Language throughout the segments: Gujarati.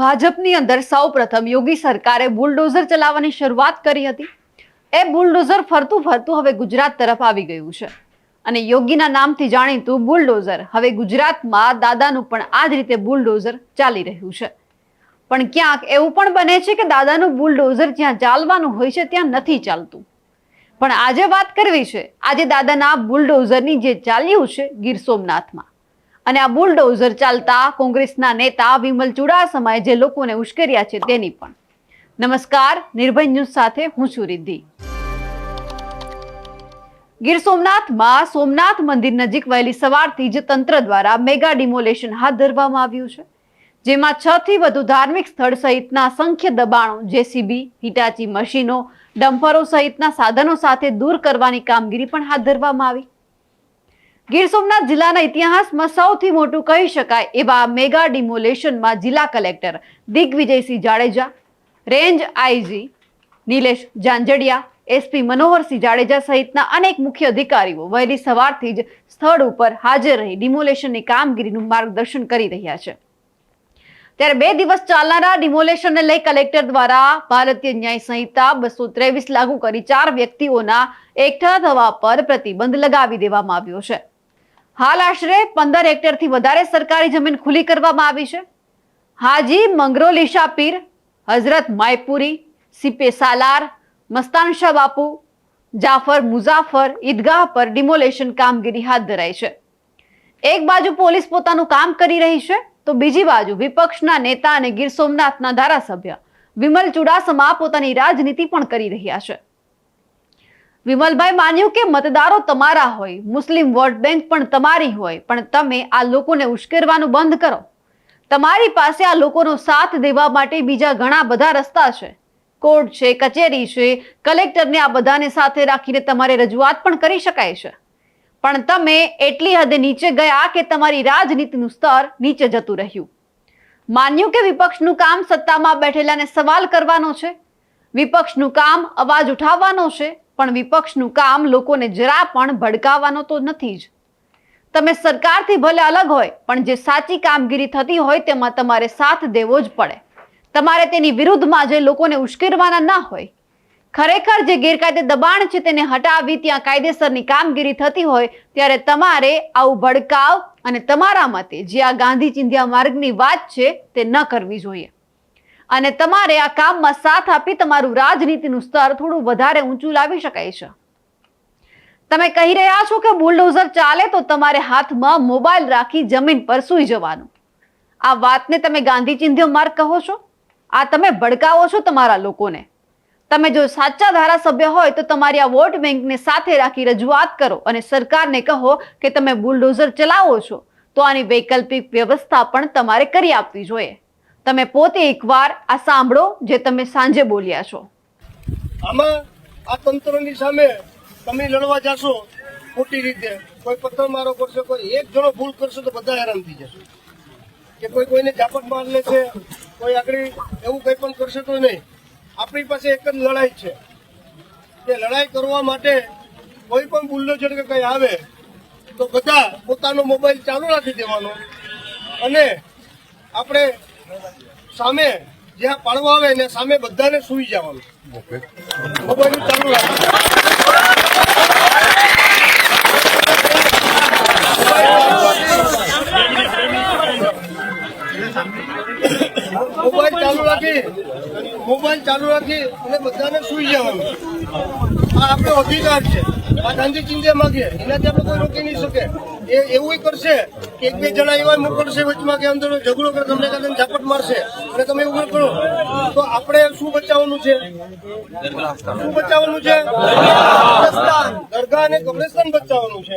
ભાજપની અંદર સૌ પ્રથમ યોગી સરકારે બુલડોઝર ચલાવવાની શરૂઆત કરી હતી. એ બુલડોઝર ફરતું ફરતું હવે ગુજરાત તરફ આવી ગયું છે. અને યોગીના નામથી જાણીતું બુલડોઝર હવે ગુજરાતમાં દાદાનું પણ આ જ રીતે બુલડોઝર ચાલી રહ્યું છે. પણ ક્યાંક એવું પણ બને છે કે દાદાનું બુલડોઝર જ્યાં ચાલવાનું હોય છે ત્યાં નથી ચાલતું. પણ આજે વાત કરવી છે. આજે દાદાના બુલડોઝરની જે ચાલ્યું છે ગીર સોમનાથમાં. અને આ બુલડોઝર ચાલતા કોંગ્રેસના નેતા વિમલ ચુડાસમાએ જે લોકોને ઉશ્કેર્યા છે તેની પણ. નમસ્કાર, નિર્ભય ન્યૂઝ સાથે હું છું રિદ્ધિ. ગીર સોમનાથમાં સોમનાથ મંદિર નજીક વહેલી સવારથી જ તંત્ર દ્વારા મેગા ડિમોલેશન હાથ ધરવામાં આવ્યું છે, જેમાં છ થી વધુ ધાર્મિક સ્થળ સહિતના અસંખ્ય દબાણો, જેસીબી, હિટાચી મશીનો, ડમ્પરો સહિતના સાધનો સાથે દૂર કરવાની કામગીરી પણ હાથ ધરવામાં આવી. ગીર સોમનાથ જિલ્લાના ઇતિહાસમાં સૌથી મોટું કહી શકાય એવા મેગા ડિમોલેશનમાં જિલ્લા collector Digvijaysinh Jadeja, range IG Nilesh Janjadiya SP Manoharsinh Jadeja સહિતના અનેક મુખ્ય અધિકારીઓ વહેલી સવારથી જ સ્થળ ઉપર હાજર રહી ડિમોલેશનની કામગીરીનું માર્ગદર્શન કરી રહ્યા છે. ત્યારે બે દિવસ ચાલનારા ડિમોલેશનને લઈ કલેક્ટર દ્વારા ભારતીય ન્યાય સંહિતા બસો ત્રેવીસ લાગુ કરી ચાર વ્યક્તિઓના એકઠા થવા પર પ્રતિબંધ લગાવી દેવામાં આવ્યો છે. હાલ આશરે પંદર હેક્ટરથી વધારે સરકારી જમીન ખુલ્લી કરવામાં આવી છે. હાજી મંગરોલીશા પીર હઝરત માયપુરી, સીપે સાલાર મસ્તાનશા બાપુ, જાફર મુઝાફર ઈદગાહ પર ડિમોલેશન કામગીરી હાથ ધરાઈ છે. એક બાજુ પોલીસ પોતાનું કામ કરી રહી છે, તો બીજી બાજુ વિપક્ષના નેતા અને ગીર સોમનાથના ધારાસભ્ય વિમલ ચુડાસમા પોતાની રાજનીતિ પણ કરી રહ્યા છે. વિમલભાઈ માન્યું કે મતદારો તમારા હોય, મુસ્લિમ વોટ બેંક પણ તમારી હોય, પણ તમે આ લોકોને ઉશ્કેરવાનું બંધ કરો. તમારી પાસે આ લોકોનો સાથ દેવા માટે બીજા ઘણા બધા રસ્તા છે. કોર્ટ છે, કચેરી છે, કલેક્ટરને આ બધાને સાથે રાખીને તમારે રજૂઆત પણ કરી શકાય છે. પણ તમે એટલી હદે નીચે ગયા કે તમારી રાજનીતિનું સ્તર નીચે જતું રહ્યું. માન્યું કે વિપક્ષનું કામ સત્તામાં બેઠેલાને સવાલ કરવાનો છે? વિપક્ષનું કામ અવાજ ઉઠાવવાનો છે? પણ વિપક્ષનું કામ લોકોને જરા પણ ભડકાવવાનો તો નથી જ. તમે સરકારથી ભલે અલગ હોય, પણ જે સાચી કામગીરી થતી હોય તેમાં તમારે સાથ દેવો જ પડે. તમારે તેની વિરુદ્ધમાં જે લોકોને ઉશ્કેરવાના ના હોય. ખરેખર જે ગેરકાયદે દબાણ છે તેને હટાવી ત્યાં કાયદેસરની કામગીરી થતી હોય, ત્યારે તમારે આવું ભડકાવ અને તમારા મતે જે આ ગાંધી ચિંધ્યા માર્ગની વાત છે તે ન કરવી જોઈએ. અને તમારે આ કામમાં સાથ આપી તમારું રાજનીતિનું સ્તર થોડું વધારે ઊંચું લાવી શકાય છે. તમે કહી રહ્યા છો કે બુલડોઝર ચાલે તો તમારે હાથમાં મોબાઈલ રાખી જમીન પર સૂઈ જવાનું. આ વાતને તમે ગાંધી ચિંધ્યો માર્ગ કહો છો? આ તમે ભડકાવો છો તમારા લોકોને. તમે જો સાચા ધારાસભ્ય હોય તો તમારી આ વોટ બેંકને સાથે રાખી રજૂઆત કરો અને સરકારને કહો કે તમે બુલડોઝર ચલાવો છો, તો આની વૈકલ્પિક વ્યવસ્થા પણ તમારે કરી આપવી જોઈએ. તમે પોતે એકવાર આ સાંભળો જે તમે સાંજે બોલ્યા છો. આમાં આ તંત્રની સામે તમે લડવા જાશો ખોટી રીતે. કોઈ પથ્થર મારો કરશે, કોઈ એક જણો ભૂલ કરશે તો બધા હેરાન થઈ જશે. કે કોઈ કોઈને ઝાપટ માર લે છે, કોઈ આગળ એવું કંઈ પણ કરશે તો નહીં. આપણી પાસે એક જ લડાઈ છે. કે લડાઈ કરવા માટે કોઈ પણ બુલ્ડોઝર કે કંઈ આવે તો બધા પોતાનો મોબાઈલ ચાલુ રાખી દેવાનો. અને આપણે સામે જ્યાં પાડવા આવે ને સામે બધાને સુઈ જવાનું. મોબાઈલ ચાલુ મોબાઈલ ચાલુ રાખી મોબાઈલ ચાલુ રાખી અને બધાને સુઈ જવાનું. આપણો અધિકાર છે. આ ગાંધી ચિંતા માંગીએ એનાથી આપણે કોઈ રોકી નહીં શકે. એ એવું કરશે કે એક બે જણા એવા મોકલશે વચમાં કે અંદર ઝઘડો કરે તમને કાંઈ ઝાપટ મારશે. અને તમે એવું કરો. તો આપણે શું બચાવવાનું છે? શું બચાવવાનું છે? દરગાહ અને કબ્રસ્તાન બચાવવાનું છે.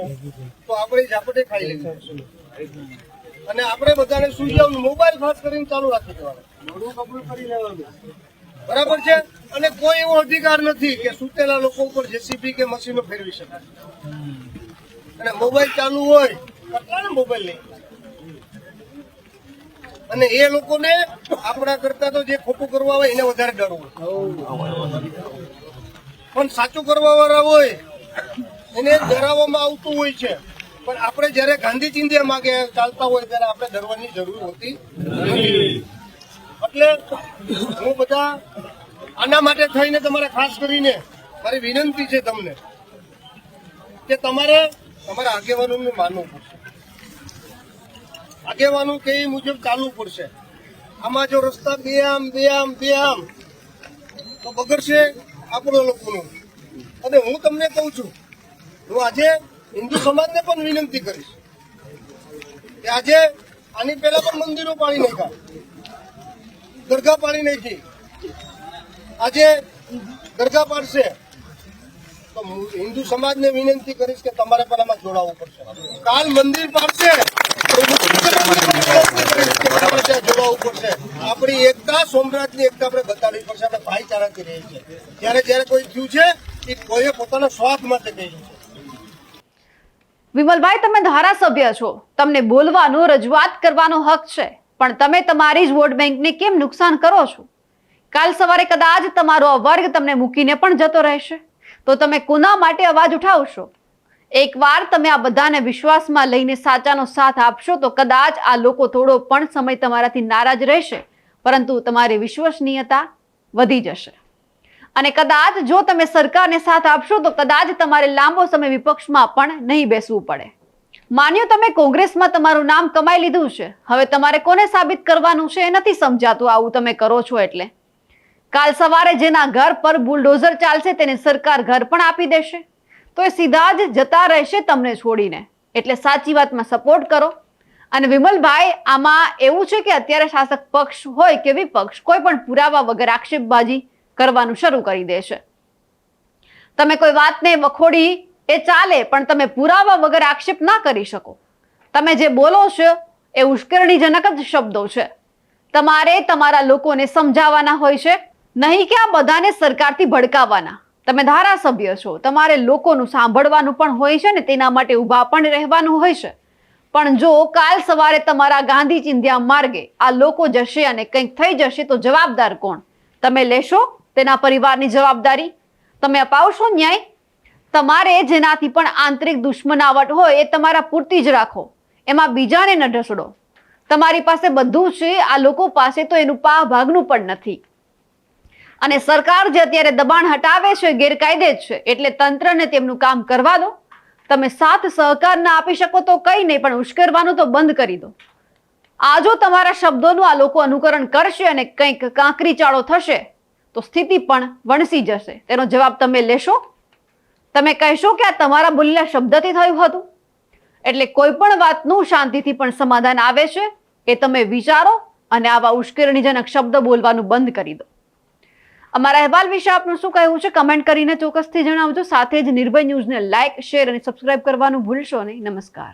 તો આપણે ઝાપટે ખાઈ લેવું અને આપણે બધાને સુઈ જવાનું. મોબાઈલ ખાસ કરીને ચાલુ રાખી દેવાનું. બરાબર છે? અને કોઈ એવો અધિકાર નથી કે સુતેલા લોકો ઉપર જેસીબી કે મશીનો ફેરવી શકે. અને મોબાઈલ ચાલુ હોય મોબાઈલ નહીં અને એ લોકોને આપણા કરતા તો જે ખોટું કરવા હોય એને વધારે ડર હોય. પણ સાચું કરવા વાળા હોય, એને ડરાવવામાં આવતું હોય છે. પણ આપણે જયારે ગાંધી ચિંધ્યા માગે ચાલતા હોય, ત્યારે આપણે ડરવાની જરૂર હોતી નથી. એટલે હું બધા આના માટે થઈને તમારે ખાસ કરીને મારી વિનંતી છે તમને કે તમારે તમારા આગેવાનોને માનવું પડશે. આગેવાનો કે મુજબ ચાલવું પડશે. આમાં જો રસ્તા બે આમ બે આમ બે આમ, તો બગડશે આપણો લોકોનું. અને હું તમને કહું છું, હું આજે હિન્દુ સમાજને પણ વિનંતી કરીશ કે આજે આની પહેલા પણ મંદિરો પાડી નાખ્યા. દરગાહ પાડી નાખી આજે ગરગા પાડશે તો હિન્દુ સમાજને વિનંતી કરીશ કે તમારે પણ આમાં જોડાવવું પડશે. કાલ મંદિર પાડશે જોડાવવું પડશે. આપણી એકતા સોમનાથની એકતા આપણે બતાવવી પડશે. આપણે ભાઈચારાથી રહી છે જ્યારે જ્યારે કોઈ થયું છે, એ કોઈએ પોતાના સ્વાર્થ માટે કહ્યું છે. વિમલભાઈ, તમે ધારાસભ્ય છો. તમને બોલવાનો, રજૂઆત કરવાનો હક છે. પણ તમે તમારી જ વોટ બેંકને કેમ નુકસાન કરો છો? કાલ સવારે કદાચ તમારો વર્ગ તમને મૂકીને પણ જતો રહેશે. તો તમે કોના માટે અવાજ ઉઠાવશો? એકવાર તમે આ બધાને વિશ્વાસમાં લઈને સાચાનો સાથ આપશો તો કદાચ આ લોકો થોડો પણ સમય તમારાથી નારાજ રહેશે, પરંતુ તમારી વિશ્વસનીયતા વધી જશે. અને કદાચ જો તમે સરકારને સાથ આપશો તો કદાચ તમારે લાંબો સમય વિપક્ષમાં પણ નહીં બેસવું પડે. માન્યો તમે કોંગ્રેસમાં તમારું નામ કમાઈ લીધું છે. હવે તમારે કોને સાબિત કરવાનું છે એ નથી સમજાતું આવું તમે કરો છો એટલે. કાલ સવારે જેના ઘર પર બુલડોઝર ચાલશે તેને સરકાર ઘર પણ આપી દેશે. તો એ સીધા જ જતા રહેશે તમને છોડીને. એટલે સાચી વાતમાં સપોર્ટ કરો. અને વિમલભાઈ, આમાં એવું છે કે અત્યારે શાસક પક્ષ હોય કે વિપક્ષ, કોઈ પણ પુરાવા વગર આક્ષેપબાજી કરવાનું શરૂ કરી દેશે. તમે કોઈ વાતને વખોડી એ ચાલે, પણ તમે પુરાવા વગર આક્ષેપ ના કરી શકો. તમે જે બોલો છો, એ ઉશ્કેરણીજનક જ શબ્દો છે. તમારે તમારા લોકોને સમજાવવાના હોય છે, નહીં કે આ બધાને સરકારથી ભડકાવવાના. તમે ધારાસભ્ય છો, તમારે લોકોનું સાંભળવાનું પણ હોય છે ને, તેના માટે ઊભા પણ રહેવાનું હોય છે. પણ જો કાલ સવારે તમારા ગાંધી ચિંધ્યા માર્ગે આ લોકો જશે અને કંઈક થઈ જશે, તો જવાબદાર કોણ? તમે લેશો તેના પરિવારની જવાબદારી? તમે અપાવશો ન્યાય? તમારે જેનાથી પણ આંતરિક દુશ્મનાવટ હોય એ તમારા પૂરતી જ રાખો. એમાં બીજાને ન ઢસડો. તમારી પાસે બધું છે, આ લોકો પાસે તો એનું પા ભાગનું પણ નથી. અને સરકાર જે અત્યારે દબાણ હટાવે છે, ગેરકાયદે જ છે, એટલે તંત્રને તેમનું કામ કરવા દો. તમે સાથ સહકાર ના આપી શકો તો કઈ નહીં, પણ ઉશ્કેરવાનું તો બંધ કરી દો. આ જો તમારા શબ્દોનું આ લોકો અનુકરણ કરશે અને કંઈક કાંકરી ચાળો થશે, તો સ્થિતિ પણ વણસી જશે. તેનો જવાબ તમે લેશો? તમે કહેશો કે આ તમારા બોલેલા શબ્દથી થયું હતું? એટલે કોઈ પણ વાતનું શાંતિથી પણ સમાધાન આવે છે એ તમે વિચારો અને આવા ઉશ્કેરણીજનક શબ્દ બોલવાનું બંધ કરી દો. અમારા અહેવાલ વિશે આપનું શું કહેવું છે? કમેન્ટ કરીને ચોક્કસથી જણાવજો. સાથે જ નિર્ભય ન્યૂઝને લાઇક, શેર અને સબસ્ક્રાઇબ કરવાનું ભૂલશો નહીં. નમસ્કાર.